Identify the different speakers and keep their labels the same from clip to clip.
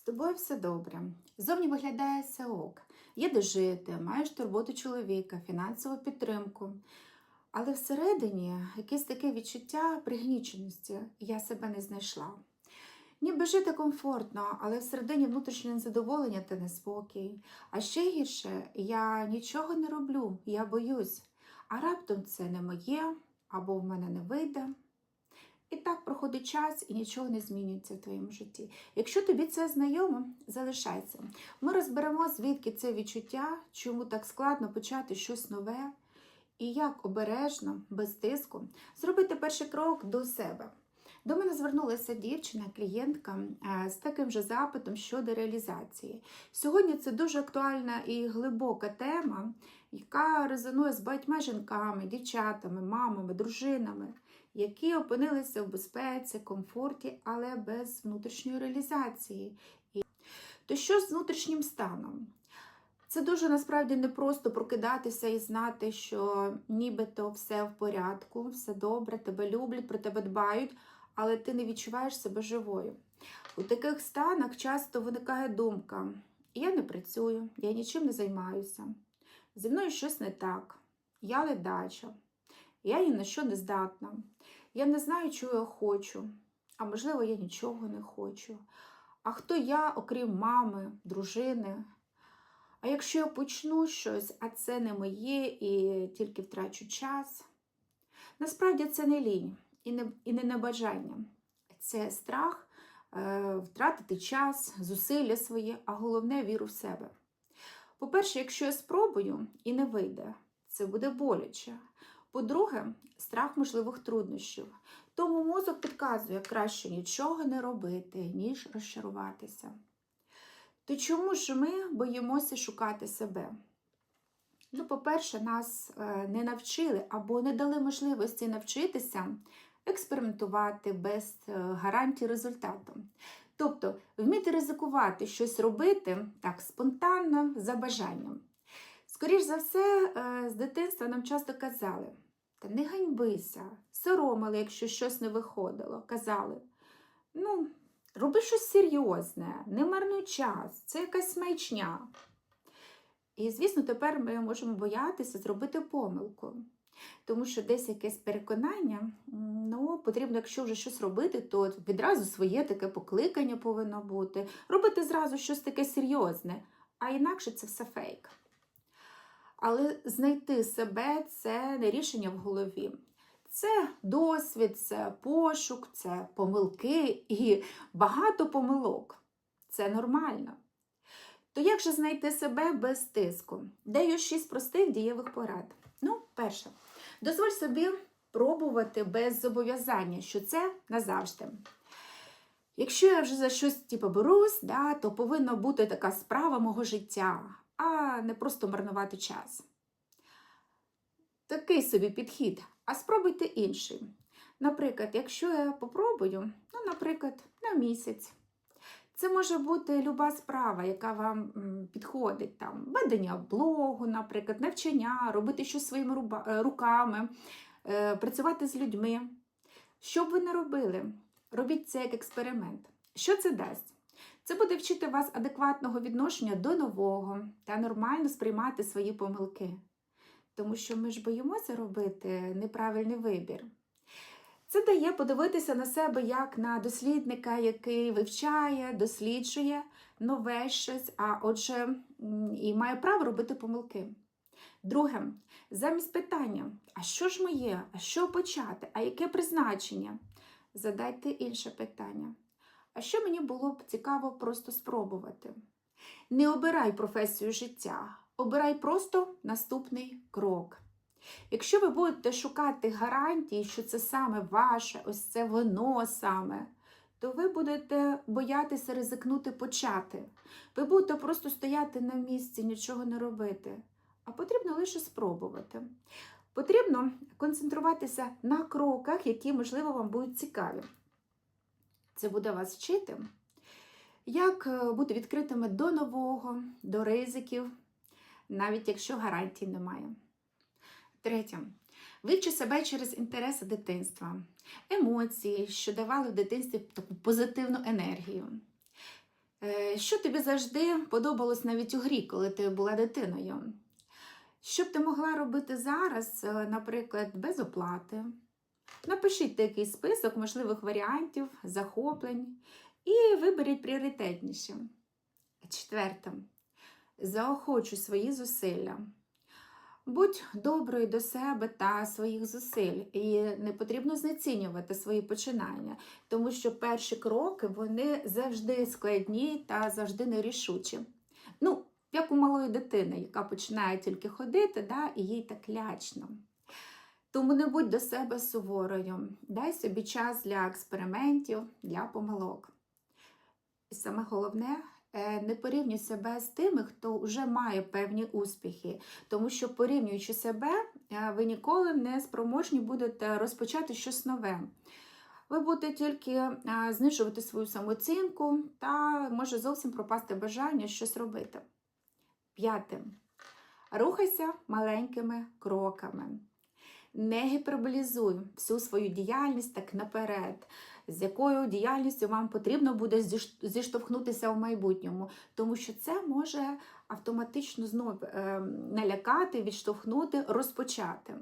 Speaker 1: З тобою все добре. Зовні виглядає все ок. Є де жити, маєш турботу чоловіка, фінансову підтримку. Але всередині якесь таке відчуття пригніченості я себе не знайшла. Ніби жити комфортно, але всередині внутрішнє незадоволення та неспокій. А ще гірше, я нічого не роблю, я боюсь. А раптом це не моє, або в мене не вийде. І так проходить час і нічого не змінюється в твоєму житті. Якщо тобі це знайомо, залишайся. Ми розберемо, звідки це відчуття, чому так складно почати щось нове, і як обережно, без тиску, зробити перший крок до себе. До мене звернулася дівчина, клієнтка е, з таким же запитом щодо реалізації. Сьогодні це дуже актуальна і глибока тема, яка резонує з багатьма жінками, дівчатами, мамами, дружинами, які опинилися в безпеці, комфорті, але без внутрішньої реалізації. То що з внутрішнім станом? Це дуже насправді не просто прокидатися і знати, що нібито все в порядку, все добре, тебе люблять, про тебе дбають, але ти не відчуваєш себе живою. У таких станах часто виникає думка: я не працюю, я нічим не займаюся, зі мною щось не так, я ледача, я ні на що не здатна, я не знаю, чого я хочу, а можливо, я нічого не хочу. А хто я, окрім мами, дружини? А якщо я почну щось, а це не моє і тільки втрачу час, насправді це не лінь і не, і не небажання. Це страх е, втратити час, зусилля своє, а головне віру в себе. По-перше, якщо я спробую і не вийде, це буде боляче. По-друге, страх можливих труднощів. Тому мозок підказує краще нічого не робити, ніж розчаруватися. То чому ж ми боїмося шукати себе? Ну, по-перше, нас е, не навчили або не дали можливості навчитися експериментувати без е, гарантій результату. Тобто, вміти ризикувати щось робити так спонтанно, за бажанням. Скоріш за все, е, з дитинства нам часто казали: та не ганьбися, соромили, якщо щось не виходило. Казали, ну, роби щось серйозне, не марнуй час, це якась маячня. І, звісно, тепер ми можемо боятися зробити помилку. Тому що десь якесь переконання, ну, потрібно, якщо вже щось робити, то відразу своє таке покликання повинно бути. Робити зразу щось таке серйозне, а інакше це все фейк. Але знайти себе це не рішення в голові. Це досвід, це пошук, це помилки і багато помилок. Це нормально. То як же знайти себе без тиску? Даю шість простих дієвих порад. Ну, перше, дозволь собі пробувати без зобов'язання, що це назавжди. Якщо я вже за щось типу, берусь, да, то повинна бути така справа мого життя, а не просто марнувати час. Такий собі підхід, а спробуйте інший. Наприклад, якщо я попробую, ну, наприклад, на місяць. Це може бути люба справа, яка вам підходить, там, ведення блогу, наприклад, навчання, робити щось своїми руками, е, працювати з людьми. Що б ви не робили, робіть це як експеримент. Що це дасть? Це буде вчити вас адекватного відношення до нового та нормально сприймати свої помилки. Тому що ми ж боїмося робити неправильний вибір. Це дає подивитися на себе як на дослідника, який вивчає, досліджує нове щось, а отже, і має право робити помилки. Друге, замість питання, а що ж моє, а що почати, а яке призначення? Задайте інше питання. А що мені було б цікаво просто спробувати? Не обирай професію життя, обирай просто наступний крок. Якщо ви будете шукати гарантії, що це саме ваше, ось це воно саме, то ви будете боятися ризикнути почати. Ви будете просто стояти на місці, нічого не робити. А потрібно лише спробувати. Потрібно концентруватися на кроках, які, можливо, вам будуть цікаві. Це буде вас вчити, як е, бути відкритими до нового, до ризиків, навіть якщо гарантій немає. Третє. Вивчи себе через інтереси дитинства, емоції, що давали в дитинстві таку позитивну енергію. Е, Що тобі завжди подобалось навіть у грі, коли ти була дитиною? Що б ти могла робити зараз, е, наприклад, без оплати? Напишіть такий список можливих варіантів, захоплень і виберіть пріоритетніші. Четверте. Заохочуй свої зусилля. Будь доброю до себе та своїх зусиль, і не потрібно знецінювати свої починання, тому що перші кроки вони завжди складні та завжди нерішучі. Ну, як у малої дитини, яка починає тільки ходити, да, і їй так лячно. Тому не будь до себе суворою, дай собі час для експериментів, для помилок. І саме головне, не порівнюй себе з тими, хто вже має певні успіхи, тому що порівнюючи себе, е, ви ніколи не спроможні будете розпочати щось нове. Ви будете тільки е, знижувати свою самооцінку та може зовсім пропасти бажання щось робити. П'яте. Рухайся маленькими кроками. Не гіперболізуй всю свою діяльність так наперед, з якою діяльністю вам потрібно буде зіштовхнутися в майбутньому, тому що це може автоматично знов е, налякати, відштовхнути, розпочати.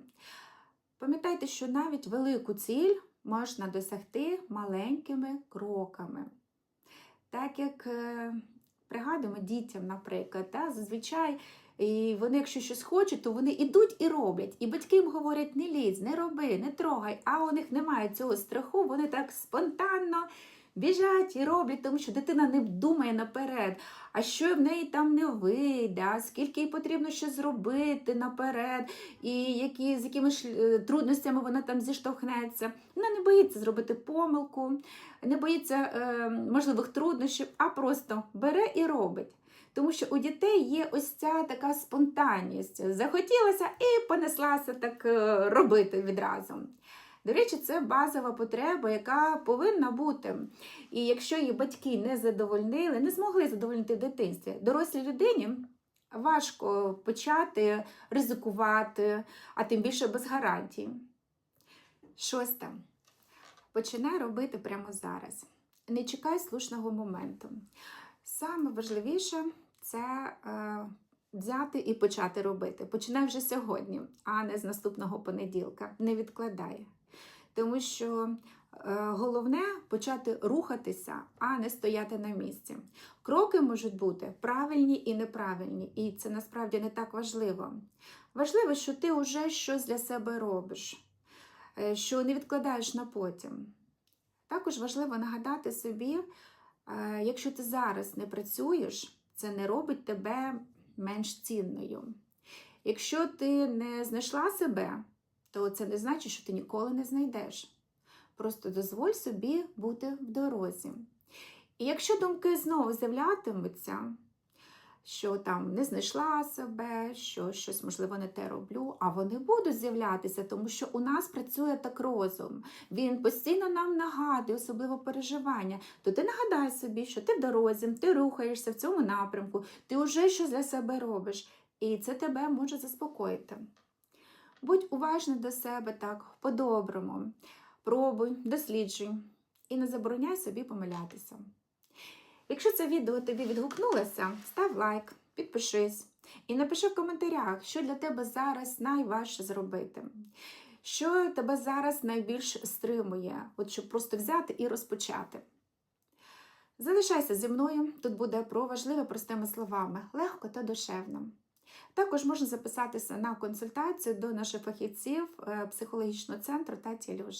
Speaker 1: Пам'ятайте, що навіть велику ціль можна досягти маленькими кроками. Так як е, пригадуємо дітям, наприклад, та, зазвичай і вони, якщо щось хочуть, то вони ідуть і роблять. І батьки їм говорять: не лізь, не роби, не трогай. А у них немає цього страху, вони так спонтанно біжать і роблять, тому що дитина не думає наперед, а що в неї там не вийде, скільки їй потрібно ще зробити наперед, і які, з якими ж е, трудностями вона там зіштовхнеться. Вона не боїться зробити помилку, не боїться е, можливих труднощів, а просто бере і робить. Тому що у дітей є ось ця така спонтанність. Захотілося і понеслася так е, робити відразу. До речі, це базова потреба, яка повинна бути. І якщо її батьки не задовольнили, не змогли задовольнити в дитинстві, дорослій людині важко почати ризикувати, а тим більше без гарантій. Шосте. Починай робити прямо зараз. Не чекай слушного моменту. Саме важливіше це е, взяти і почати робити. Починай вже сьогодні, а не з наступного понеділка. Не відкладай. Тому що е, головне почати рухатися, а не стояти на місці. Кроки можуть бути правильні і неправильні, і це насправді не так важливо. Важливо, що ти вже щось для себе робиш, е, що не відкладаєш на потім. Також важливо нагадати собі, е, якщо ти зараз не працюєш, це не робить тебе менш цінною. Якщо ти не знайшла себе, то це не значить, що ти ніколи не знайдеш. Просто дозволь собі бути в дорозі. І якщо думки знову з'являтимуться, що там не знайшла себе, що щось, можливо, не те роблю, а вони будуть з'являтися, тому що у нас працює так розум. Він постійно нам нагадує, особливо переживання. То ти нагадай собі, що ти в дорозі, ти рухаєшся в цьому напрямку, ти вже щось для себе робиш, і це тебе може заспокоїти. Будь уважний до себе так, по-доброму. Пробуй, досліджуй і не забороняй собі помилятися. Якщо це відео тобі відгукнулося, став лайк, підпишись і напиши в коментарях, що для тебе зараз найважче зробити. Що тебе зараз найбільш стримує, от щоб просто взяти і розпочати. Залишайся зі мною, тут буде про важливе простими словами, легко та душевно. Також можна записатися на консультацію до наших фахівців е, психологічного центру та тілюш.